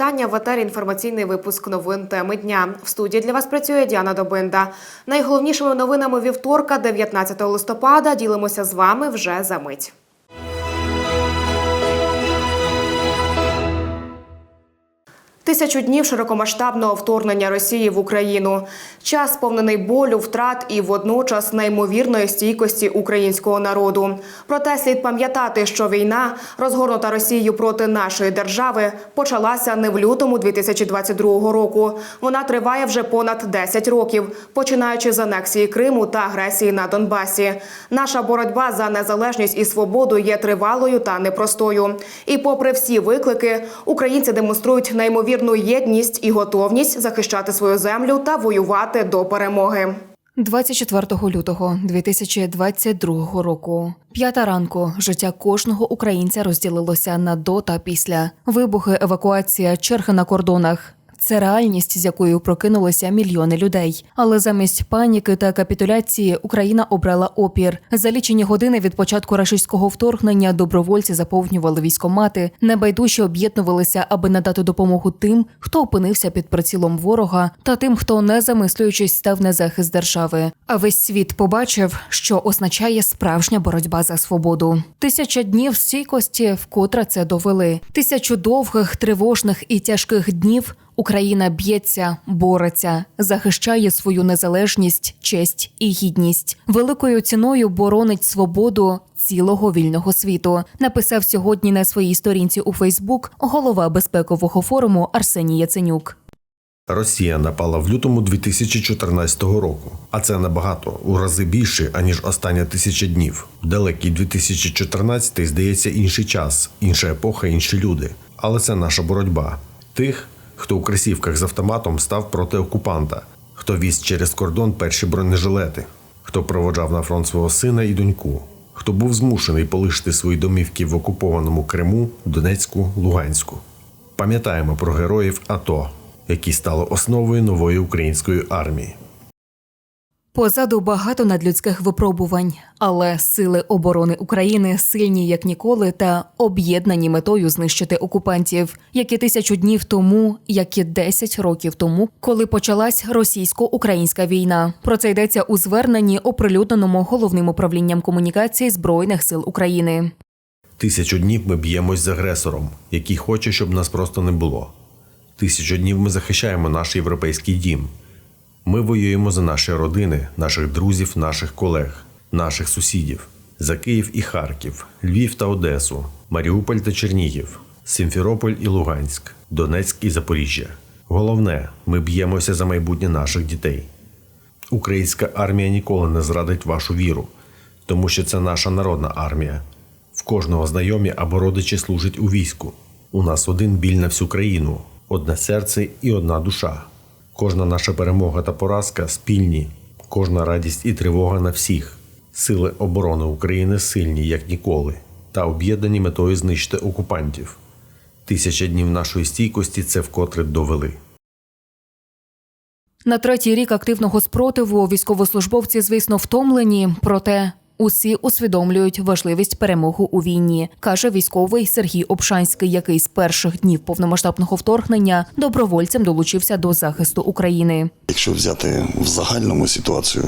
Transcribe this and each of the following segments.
Вітання в етері інформаційний випуск новин теми дня. В студії для вас працює Діана Добинда. Найголовнішими новинами вівторка, 19 листопада, ділимося з вами вже за мить. Тисячу днів широкомасштабного вторгнення Росії в Україну. Час сповнений болю, втрат і водночас неймовірної стійкості українського народу. Проте слід пам'ятати, що війна, розгорнута Росією проти нашої держави, почалася не в лютому 2022 року. Вона триває вже понад 10 років, починаючи з анексії Криму та агресії на Донбасі. Наша боротьба за незалежність і свободу є тривалою та непростою. І, попри всі виклики, українці демонструють неймовірну єдність і готовність захищати свою землю та воювати до перемоги. 24 лютого 2022 року. П'ята ранку життя кожного українця розділилося на до та після вибухи, евакуація, черги на кордонах. Це реальність, з якою прокинулися мільйони людей. Але замість паніки та капітуляції Україна обрала опір. За лічені години від початку рашистського вторгнення добровольці заповнювали військомати, небайдужі об'єднувалися, аби надати допомогу тим, хто опинився під прицілом ворога, та тим, хто не замислюючись став на захист держави. А весь світ побачив, що означає справжня боротьба за свободу. Тисяча днів стійкості вкотре це довели. Тисячу довгих, тривожних і тяжких днів. Україна б'ється, бореться, захищає свою незалежність, честь і гідність. Великою ціною боронить свободу цілого вільного світу. Написав сьогодні на своїй сторінці у Фейсбук голова безпекового форуму Арсеній Яценюк. Росія напала в лютому 2014 року, а це набагато у рази більше аніж остання тисяча днів. Далекий 2014 здається інший час, інша епоха, інші люди. Але це наша боротьба. Тих, хто у кросівках з автоматом став проти окупанта, хто віз через кордон перші бронежилети, хто проводжав на фронт свого сина і доньку, хто був змушений полишити свої домівки в окупованому Криму, Донецьку, Луганську. Пам'ятаємо про героїв АТО, які стали основою нової української армії. Позаду багато надлюдських випробувань, але сили оборони України сильні як ніколи та об'єднані метою знищити окупантів, як і тисячу днів тому, як і 10 років тому, коли почалась російсько-українська війна. Про це йдеться у зверненні, оприлюдненому головним управлінням комунікації збройних сил України. Тисячу днів ми б'ємось з агресором, який хоче, щоб нас просто не було. Тисячу днів ми захищаємо наш європейський дім. Ми воюємо за наші родини, наших друзів, наших колег, наших сусідів, за Київ і Харків, Львів та Одесу, Маріуполь та Чернігів, Сімферополь і Луганськ, Донецьк і Запоріжжя. Головне, ми б'ємося за майбутнє наших дітей. Українська армія ніколи не зрадить вашу віру, тому що це наша народна армія. В кожного знайомі або родичі служать у війську. У нас один біль на всю країну, одне серце і одна душа. Кожна наша перемога та поразка спільні, кожна радість і тривога на всіх. Сили оборони України сильні, як ніколи, та об'єднані метою знищити окупантів. Тисяча днів нашої стійкості це вкотре довели. На третій рік активного спротиву військовослужбовці, звісно, втомлені, проте усі усвідомлюють важливість перемоги у війні, каже військовий Сергій Обшанський, який з перших днів повномасштабного вторгнення добровольцем долучився до захисту України. Якщо взяти в загальному ситуацію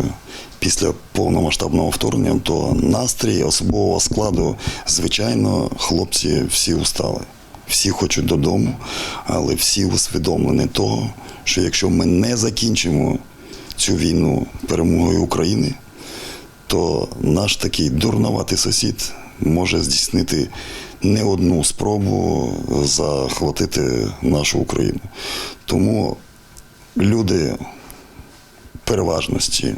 після повномасштабного вторгнення, то настрій особового складу, звичайно, хлопці всі устали. Всі хочуть додому, але всі усвідомлені того, що якщо ми не закінчимо цю війну перемогою України, то наш такий дурноватий сусід може здійснити не одну спробу захватити нашу Україну. Тому люди переважності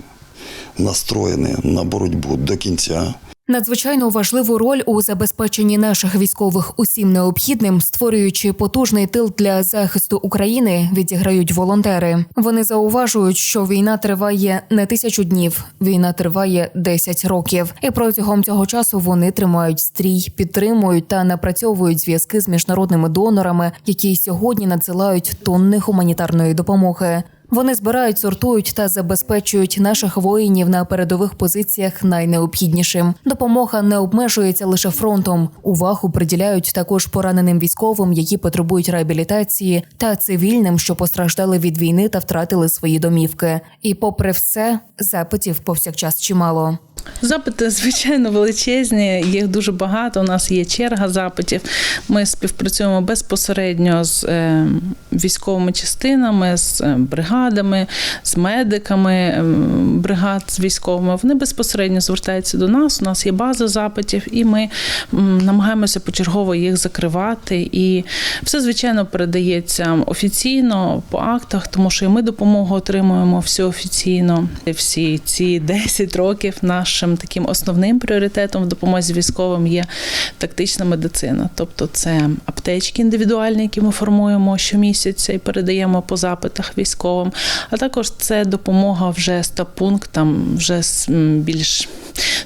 настроєні на боротьбу до кінця. Надзвичайно важливу роль у забезпеченні наших військових усім необхідним, створюючи потужний тил для захисту України, відіграють волонтери. Вони зауважують, що війна триває не тисячу днів, війна триває 10 років, і протягом цього часу вони тримають стрій, підтримують та напрацьовують зв'язки з міжнародними донорами, які сьогодні надсилають тонни гуманітарної допомоги. Вони збирають, сортують та забезпечують наших воїнів на передових позиціях найнеобхіднішим. Допомога не обмежується лише фронтом. Увагу приділяють також пораненим військовим, які потребують реабілітації, та цивільним, що постраждали від війни та втратили свої домівки. І, попри все, запитів повсякчас чимало. Запити, звичайно, величезні, їх дуже багато. У нас є черга запитів. Ми співпрацюємо безпосередньо з е, військовими частинами, з е, бригадами, з медиками е, бригад з військовими. Вони безпосередньо звертаються до нас. У нас є база запитів, і ми намагаємося почергово їх закривати. І все, звичайно, передається офіційно по актах, тому що і ми допомогу отримуємо всю офіційно. Всі ці 10 років нашим таким основним пріоритетом в допомозі військовим є тактична медицина, тобто це аптечки індивідуальні, які ми формуємо щомісяця і передаємо по запитах військовим. А також це допомога вже стаб-пунктам, вже з більш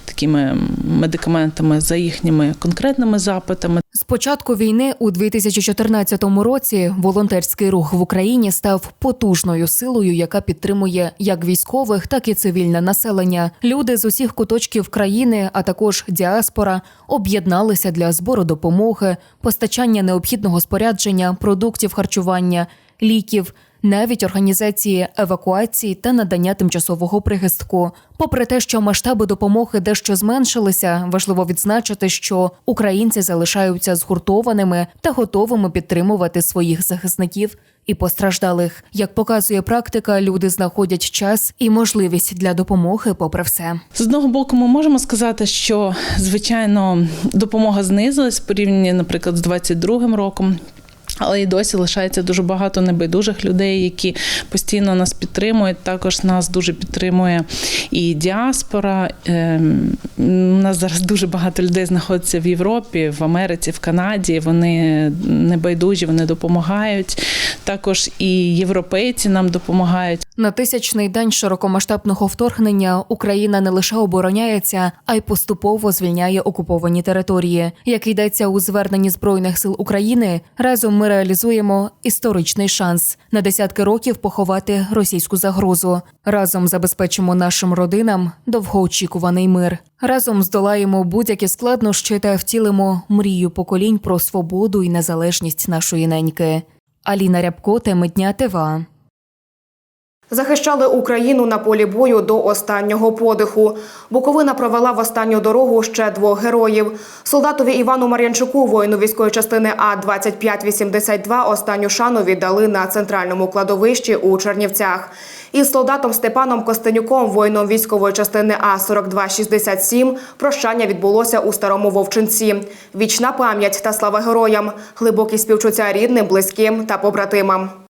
такими медикаментами за їхніми конкретними запитами. З початку війни у 2014 році волонтерський рух в Україні став потужною силою, яка підтримує як військових, так і цивільне населення. Люди з усіх куточків країни, а також діаспора, об'єдналися для збору допомоги, постачання необхідного спорядження, продуктів харчування, ліків. Навіть організації евакуації та надання тимчасового прихистку. Попри те, що масштаби допомоги дещо зменшилися, важливо відзначити, що українці залишаються згуртованими та готовими підтримувати своїх захисників і постраждалих. Як показує практика, люди знаходять час і можливість для допомоги, попри все. З одного боку, ми можемо сказати, що звичайно допомога знизилась в порівнянні, наприклад, з 22 роком. Але і досі лишається дуже багато небайдужих людей, які постійно нас підтримують. Також нас дуже підтримує і діаспора. Ем, У нас зараз дуже багато людей знаходиться в Європі, в Америці, в Канаді. Вони небайдужі, вони допомагають. Також і європейці нам допомагають. На тисячний день широкомасштабного вторгнення Україна не лише обороняється, а й поступово звільняє окуповані території. Як йдеться у зверненні збройних сил України, разом ми реалізуємо історичний шанс на десятки років поховати російську загрозу. Разом забезпечимо нашим родинам довгоочікуваний мир. Разом здолаємо будь-які складнощі та втілимо мрію поколінь про свободу і незалежність нашої неньки. Аліна Рябко, теми дня ТВА. Захищали Україну на полі бою до останнього подиху. Буковина провела в останню дорогу ще двох героїв. Солдатові Івану Мар'янчуку, воїну військової частини А 2582 останню шану віддали на центральному кладовищі у Чернівцях. Із солдатом Степаном Костенюком, воїном військової частини А 4267 прощання відбулося у старому Вовчинці. Вічна пам'ять та слава героям, глибокі співчуття рідним, близьким та побратимам.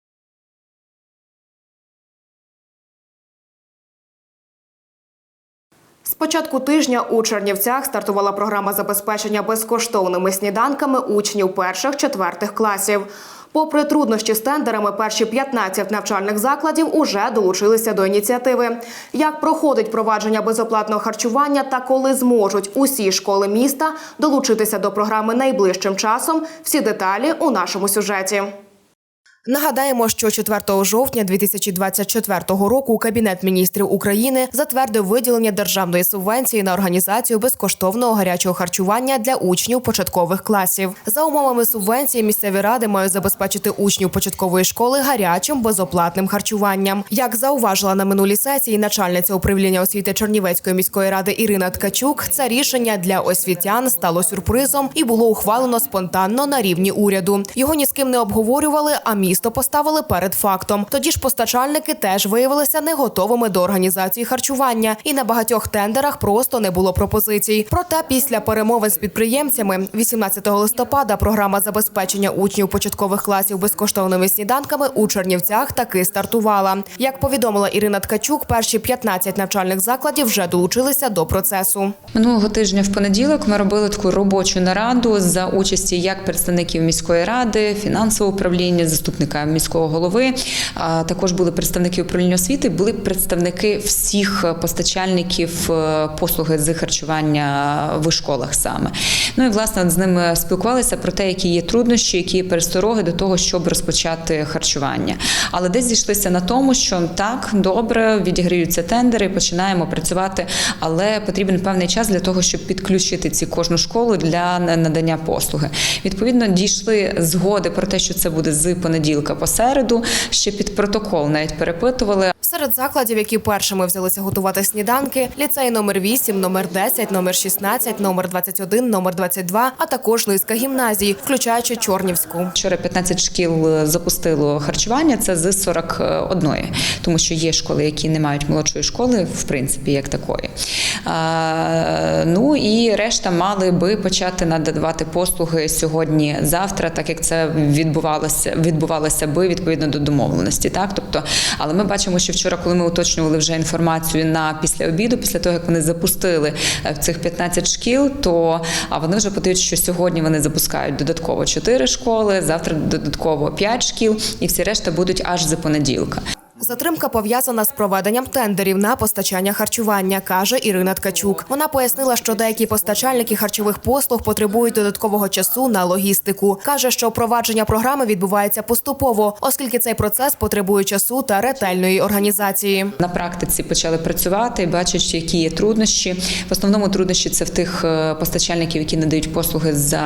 З початку тижня у Чернівцях стартувала програма забезпечення безкоштовними сніданками учнів перших-четвертих класів. Попри труднощі з тендерами, перші 15 навчальних закладів уже долучилися до ініціативи. Як проходить провадження безоплатного харчування та коли зможуть усі школи міста долучитися до програми найближчим часом, всі деталі у нашому сюжеті. Нагадаємо, що 4 жовтня 2024 року Кабінет міністрів України затвердив виділення державної субвенції на організацію безкоштовного гарячого харчування для учнів початкових класів. За умовами субвенції місцеві ради мають забезпечити учнів початкової школи гарячим безоплатним харчуванням. Як зауважила на минулій сесії начальниця управління освіти Чернівецької міської ради Ірина Ткачук, це рішення для освітян стало сюрпризом і було ухвалено спонтанно на рівні уряду. Його ні з ким не обговорювали, а місто поставили перед фактом. Тоді ж постачальники теж виявилися не готовими до організації харчування, і на багатьох тендерах просто не було пропозицій. Проте після перемовин з підприємцями 18 листопада програма забезпечення учнів початкових класів безкоштовними сніданками у Чернівцях таки стартувала. Як повідомила Ірина Ткачук, перші 15 навчальних закладів вже долучилися до процесу. Минулого тижня в понеділок ми робили таку робочу нараду за участі як представників міської ради, фінансового управління, заступників заступника міського голови, також були представники управління освіти, були представники всіх постачальників е, послуги з харчування в школах саме. Ну і власне з ними спілкувалися про те, які є труднощі, які є перестороги до того, щоб розпочати харчування. Але десь зійшлися на тому, що так добре відіграються тендери, починаємо працювати, але потрібен певний час для того, щоб підключити ці кожну школу для надання послуги. Відповідно, дійшли згоди про те, що це буде з понеділка по середу. Ще під протокол навіть перепитували. Серед закладів, які першими взялися готувати сніданки, ліцей номер 8, номер 10, номер 16, номер 21, номер 22, а також низка гімназій, включаючи Чорнівську. Вчора 15 шкіл е, запустило харчування. Це з 41, тому що є школи, які не мають молодшої школи, в принципі, як такої. Ну і решта мали би почати надавати послуги сьогодні, завтра, так як це відбувалося, відбувалося би відповідно до домовленості. Так, тобто, але ми бачимо, що вчора, коли ми уточнювали вже інформацію на після обіду, після того як вони запустили е, цих 15 шкіл, то вони вже подають, що сьогодні вони запускають додатково 4 школи, завтра додатково 5 шкіл, і всі решта будуть аж за понеділка. Затримка пов'язана з проведенням тендерів на постачання харчування, каже Ірина Ткачук. Вона пояснила, що деякі постачальники харчових послуг потребують додаткового часу на логістику. каже, що впровадження програми відбувається поступово, оскільки цей процес потребує часу та ретельної організації. На практиці почали працювати, бачать, які є труднощі. В основному труднощі це в тих е, постачальників, які надають послуги за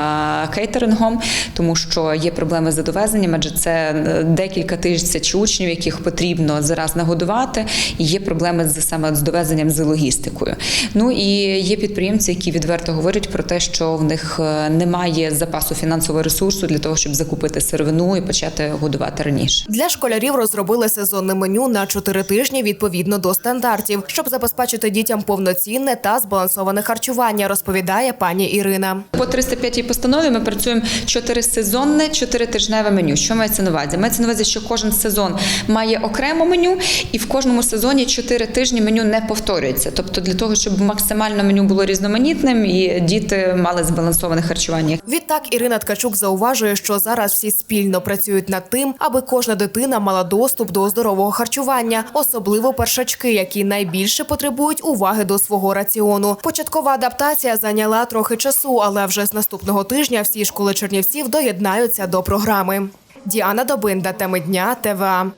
кейтерингом, тому що є проблеми з довезенням, адже це е, декілька тисяч учнів, яких потрібно зараз нагодувати, і є проблеми з саме з довезенням з логістикою. Ну і є підприємці, які відверто говорять про те, що в них е, немає запасу фінансового ресурсу для того, щоб закупити сировину і почати годувати раніше. Для школярів розробили сезонне меню на чотири тижні відповідно до стандартів, щоб забезпечити дітям повноцінне та збалансоване харчування, розповідає пані Ірина. По 305 постанові ми працюємо чотирисезонне, чотиритижневе меню. Що мається на увазі? Мається на увазі, що кожен сезон має окремо меню, і в кожному сезоні чотири тижні меню не повторюється. Тобто для того, щоб максимально меню було різноманітним і діти мали збалансоване харчування. Відтак Ірина Ткачук зауважує, що зараз всі спільно працюють над тим, аби кожна дитина мала доступ до здорового харчування, особливо першачки, які найбільше потребують уваги до свого раціону. Початкова адаптація зайняла трохи часу, але вже з наступного тижня всі школи Чернівців доєднаються до програми. Діана Добинда, теми дня ТВА.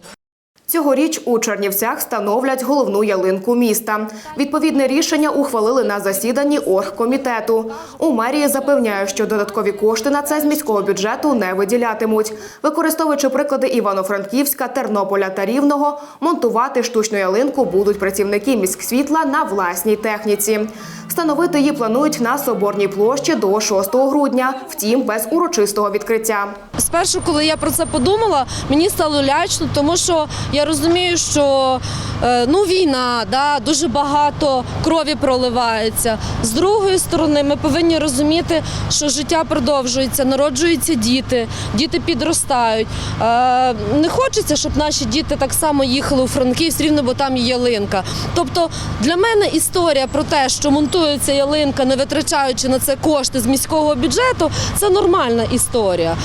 Цьогоріч у Чернівцях встановлять головну ялинку міста. Відповідне рішення ухвалили на засіданні оргкомітету. У мерії запевняють, що додаткові кошти на це з міського бюджету не виділятимуть. Використовуючи приклади Івано-Франківська, Тернополя та Рівного, монтувати штучну ялинку будуть працівники міськсвітла на власній техніці. Встановити її планують на Соборній площі до 6 грудня, втім без урочистого відкриття. Спершу, коли я про це подумала, мені стало лячно, тому що я розумію, що е, ну війна, да, дуже багато крові проливається. З другої сторони, ми повинні розуміти, що життя продовжується, народжуються діти, діти підростають. Е, не хочеться, щоб наші діти так само їхали у Франківськ, рівно, бо там є ялинка. Тобто для мене історія про те, що монтується ялинка, не витрачаючи на це кошти з міського бюджету, це нормальна історія.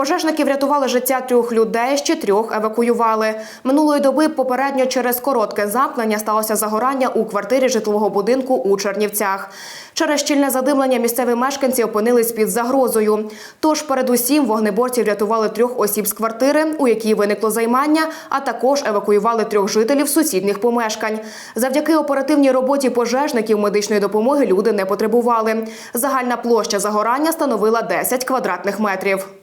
Пожежники врятували життя трьох людей, ще трьох евакуювали. Минулої доби попередньо через коротке замкнення сталося загорання у квартирі житлового будинку у Чернівцях. Через щільне задимлення місцеві мешканці опинились під загрозою. Тож, передусім, вогнеборці врятували трьох осіб з квартири, у якій виникло займання, а також евакуювали трьох жителів сусідніх помешкань. Завдяки оперативній роботі пожежників медичної допомоги люди не потребували. Загальна площа загорання становила 10 квадратних метрів.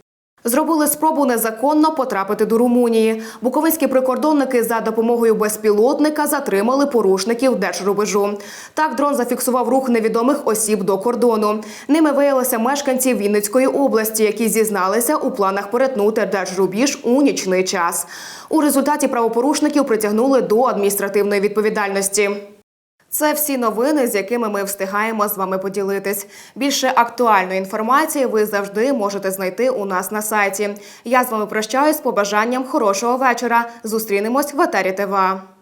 Зробили спробу незаконно потрапити до Румунії. Буковинські прикордонники за допомогою безпілотника затримали порушників держрубежу. Так дрон зафіксував рух невідомих осіб до кордону. Ними виявилися мешканці Вінницької області, які зізналися у планах перетнути держрубіж у нічний час. У результаті правопорушників притягнули до адміністративної відповідальності. Це всі новини, з якими ми встигаємо з вами поділитись. Більше актуальної інформації ви завжди можете знайти у нас на сайті. Я з вами прощаюсь з побажанням хорошого вечора. Зустрінемось в етері ТВА.